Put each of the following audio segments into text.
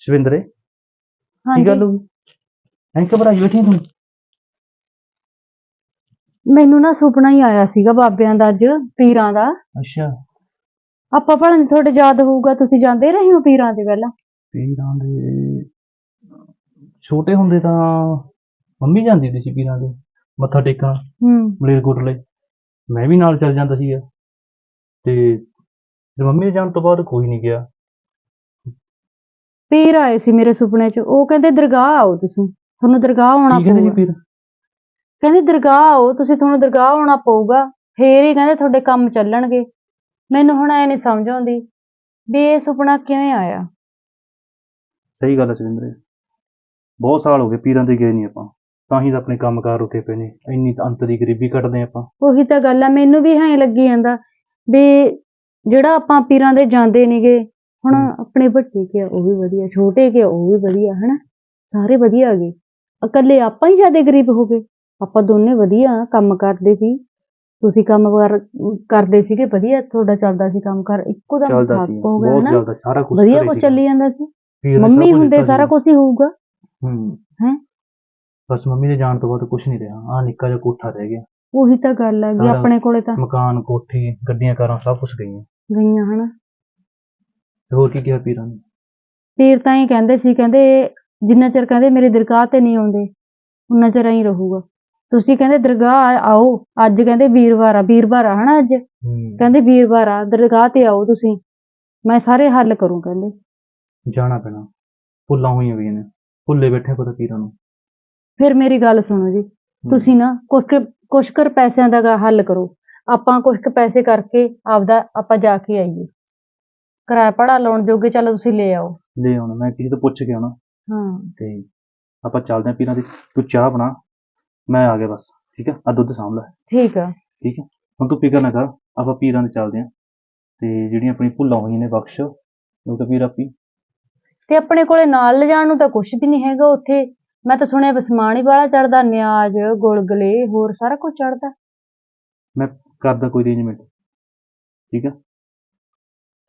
ਸ਼ਵਿੰਦਰੇ? ਕੀ ਗੱਲ ਹੋ ਗਈ? ਐਂ ਘਬਰਾਈ ਬੈਠੀ ਤੂੰ? ਮੈਨੂੰ ਨਾ ਸੁਪਨਾ ਹੀ ਆਇਆ ਸੀਗਾ ਬਾਬਿਆਂ ਦਾ ਅੱਜ ਪੀਰਾਂ ਦਾ। ਅੱਛਾ। ਆਪਾਂ ਭਲਾ ਨੀ ਤੁਹਾਡੇ ਯਾਦ ਹੋਊਗਾ ਤੁਸੀਂ ਜਾਂਦੇ ਰਹੇ ਹੋ ਪੀਰਾਂ ਦੇ ਪਹਿਲਾਂ? ਪੀਰਾਂ ਦੇ ਛੋਟੇ ਹੁੰਦੇ ਤਾਂ ਮੰਮੀ ਜਾਂਦੀ ਹੁੰਦੀ ਸੀ ਪੀਰਾਂ ਦੇ ਮੱਥਾ ਟੇਕਣ ਹੂੰ। ਮਲੇਰਕੋਟਲੇ। ਮੈਂ ਵੀ ਨਾਲ ਚੱਲ ਜਾਂਦਾ ਸੀਗਾ। ਤੇ ਤੇ ਮੰਮੀ ਦੇ ਜਾਣ ਤੋਂ ਬਾਅਦ ਕੋਈ ਨਹੀਂ ਗਿਆ। ਪੀਰ ਆਏ ਸੀ ਮੇਰੇ ਸੁਪਨੇ 'ਚ। ਉਹ ਕਹਿੰਦੇ ਦਰਗਾਹ ਆਓ ਤੁਸੀਂ। ਤੁਹਾਨੂੰ ਦਰਗਾਹ ਆਉਣਾ ਕੀ ਕਹਿੰਦੇ ਜੀ ਪਊਗਾ। ਪੀਰ? ਕਹਿੰਦੇ ਦਰਗਾਹ ਆਓ ਤੁਸੀਂ ਤੁਹਾਨੂੰ ਦਰਗਾਹ ਆਉਣਾ ਪਊਗਾ। ਫੇਰ ਹੀ ਕਹਿੰਦੇ ਤੁਹਾਡੇ ਕੰਮ ਚੱਲਣਗੇ। ਮੈਨੂੰ ਹੁਣ ਐ ਨਹੀਂ ਸਮਝ ਆਉਂਦੀ ਵੀ ਇਹ ਸੁਪਨਾ ਕਿਵੇਂ ਆਇਆ। ਸਹੀ ਗੱਲ ਹੈ ਸੁਰਿੰਦਰੇ ਬਹੁਤ ਸਾਲ ਹੋ ਗਏ ਪੀਰਾਂ ਦੇ ਗਏ ਨਹੀਂ ਆਪਾਂ। ਤਾਂ ਹੀ ਤਾਂ ਆਪਣੇ ਕੰਮਕਾਰ ਰੁਕੇ ਪਏ ਨੇ। ਇੰਨੀ ਤਾਂ ਅੰਤ ਦੀ ਗਰੀਬੀ ਕੱਢਦੇ ਆਪਾਂ। ਉਹੀ ਤਾਂ ਗੱਲ ਆ। ਮੈਨੂੰ ਵੀ ਐਂ ਲੱਗੀ ਜਾਂਦਾ ਵੀ ਜਿਹੜਾ ਆਪਾਂ ਪੀਰਾਂ ਦੇ ਜਾਂਦੇ ਨਹੀਂਗੇ ਹੁਣ। ਆਪਣੇ ਵੱਡੇ ਕੇ ਉਹ ਵੀ ਵਧੀਆ ਛੋਟੇ ਕੇ ਉਹ ਵੀ ਵਧੀਆ ਹਨਾ? ਸਾਰੇ ਵਧੀਆ ਗਏ ਇਕੱਲੇ ਆਪਾਂ ਹੀ ਜ਼ਿਆਦਾ ਗਰੀਬ ਹੋ ਗਏ। ਆਪਾਂ ਦੋਨੇ ਵਧੀਆ ਕੰਮ ਕਰਦੇ ਸੀ। ਤੁਸੀਂ ਕੰਮ ਕਰ ਕਰਦੇ ਸੀਗੇ ਵਧੀਆ ਤੁਹਾਡਾ ਚੱਲਦਾ ਸੀ ਕੰਮ ਕਰ ਇੱਕੋ ਠੱਪ ਸੀ। ਹੋ ਗਿਆ ਹਨਾ? ਵਧੀਆ ਕੁਝ ਚੱਲੀ ਜਾਂਦਾ ਸੀ। ਮੰਮੀ ਹੁੰਦੇ ਸਾਰਾ। ਕੁਝ ਹੀ ਹੋਊਗਾ। ਹੂੰ ਹੈਂ? ਬਸ ਮੰਮੀ ਦੇ ਜਾਣ ਤੋਂ ਬਾਅਦ ਕੁਝ ਨਹੀਂ ਰਿਹਾ। ਆ ਨਿੱਕਾ ਜਿਹਾ ਕੋਠਾ ਰਹਿ ਗਿਆ। ਉਹੀ ਤਾਂ ਗੱਲ ਸਾਰਾ- ਆਪਣੇ ਕੋਲੇ ਤਾਂ ਮਕਾਨ ਕੋਠੀ ਗੱਡੀਆਂ ਕਾਰਾਂ ਸਭ ਕੁਝ ਗਈਆਂ। ਗਈਆਂ ਹਨਾ? ਤੇ ਹੋਰ ਕੀ ਕਿਹਾ ਪੀਰਾਂ ਨੇ? ਪੀਰ ਤਾਂ ਹੀ ਕਹਿੰਦੇ ਸੀ ਕਹਿੰਦੇ ਜਿੰਨਾ ਚਿਰ ਕਹਿੰਦੇ ਮੇਰੀ ਦਰਗਾਹ ਤੇ ਨਹੀਂ ਆਉਂਦੇ ਉਨਾ ਚਿਰ ਹੀ ਰਹੂਗਾ। ਤੁਸੀਂ ਕਹਿੰਦੇ ਦਰਗਾਹ ਆਓ ਅੱਜ ਕਹਿੰਦੇ ਵੀਰਵਾਰ ਆ ਵੀਰਵਾਰ ਆ ਹਨਾ ਅੱਜ? ਹੂੰ। ਕਹਿੰਦੇ ਵੀਰਵਾਰ ਆ ਦਰਗਾਹ ਤੇ ਆਓ ਤੁਸੀਂ। ਮੈਂ ਸਾਰੇ ਹੱਲ ਕਰੂੰ ਕਹਿੰਦੇ। ਜਾਣਾ ਪੈਣਾ। ਭੁੱਲਾਂ ਹੋਈਆਂ ਵੀ ਨੇ। ਭੁੱਲੇ ਬੈਠੇ ਪਤਾ ਪੀਰਾਂ ਨੂੰ। ਫਿਰ ਮੇਰੀ ਗੱਲ ਸੁਣੋ ਜੀ। ਤੁਸੀਂ ਨਾ ਕੁਛ ਕੁ- ਕੁਛ ਕਰ ਪੈਸਿਆਂ ਦਾ ਗਾ ਹੱਲ ਕਰੋ। ਆਪਾਂ ਕੁਛ ਕੁ ਪੈਸੇ ਕਰਕੇ ਆਪਦਾ ਆਪਾਂ ਜਾ ਕੇ ਆਈਏ। ਕਿਰਾਇਆ ਪੜਾ ਲਾਉਣ ਜੋਗੇ ਚਲੋ ਤੁਸੀਂ ਲੈ ਆਓ। ਲੈ ਆਉਣਾ ਮੈਂ ਕਿਸੇ ਤੋਂ ਪੁੱਛ ਕੇ ਆਉਣਾ। ਹਾਂ। ਤੇ ਆਪਾਂ ਚੱਲਦੇ ਆਂ ਪੀਰਾਂ ਦੀ ਤੂੰ ਚਾਹ ਬਣਾ ਮੈਂ ਆ ਗਿਆ ਬਸ ਠੀਕ ਹੈ ਆ ਦੁੱਧ ਸਾਂਭ ਲੈ। ਠੀਕ ਆ। ਠੀਕ ਹੈ ਹੁਣ ਤੂੰ ਫਿਕਰ ਨਾ ਕਰ ਆਪਾਂ ਪੀਰਾਂ ਦੇ ਚੱਲਦੇ ਆਂ ਤੇ ਜਿਹੜੀਆਂ ਆਪਣੀ ਭੁੱਲਾਂ ਹੋਈਆਂ ਨੇ ਬਖਸ਼ ਉਹ ਤਾਂ ਪੀਰ ਆਪੀ। ਤੇ ਆਪਣੇ ਕੋਲੇ ਨਾਲ ਲਿਜਾਣ ਨੂੰ ਤਾਂ ਕੁਝ ਵੀ ਨਹੀਂ ਹੈਗਾ ਉੱਥੇ। ਮੈਂ ਤਾਂ ਸੁਣਿਆ ਬਸਮਾਨ ਹੀ ਵਾਲਾ ਚੜਦਾ ਨਿਆਜ ਗੁਲਗਲੇ ਹੋਰ ਸਾਰਾ ਕੁਝ ਚੜਦਾ। ਮੈਂ ਕਰਦਾ ਕੋਈ ਅਰੇਂਜਮੈਂਟ ਠੀਕ ਹੈ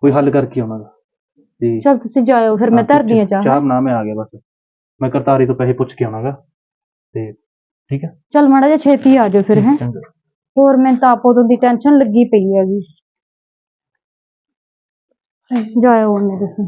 ਕੋਈ ਹੱਲ ਕਰਕੇ ਆਉਣਾਗਾ ਤੇ ਚਲ ਤੁਸੀਂ ਜਾਇਓ ਫਿਰ ਮੈਂ ਹਾਂ, ਧਰਦੀ ਆ ਚਾਹ। ਚਾਹ ਬਣਾ ਮੈਂ ਆ ਗਿਆ ਬਸ। ਮੈਂ ਕਰਤਾਰੀ ਤੋਂ ਪੈਸੇ ਪੁੱਛ ਕੇ ਆਉਣਾਗਾ ਤੇ ਠੀਕ ਹੈ ਚਲ ਮਾੜਾ ਜਿਹਾ ਛੇਤੀ ਆ ਜਾਓ ਫਿਰ ਹੈ। ਚੰਗਾ। ਹੋਰ ਮੈਨੂੰ ਤਾਂ ਆਪ ਉਦੋਂ ਦੀ ਟੈਨਸ਼ਨ ਲੱਗੀ ਪਈ ਹੈਗੀ। ਜਾਇਓ ਉਹਨੇ ਤੁਸੀਂ।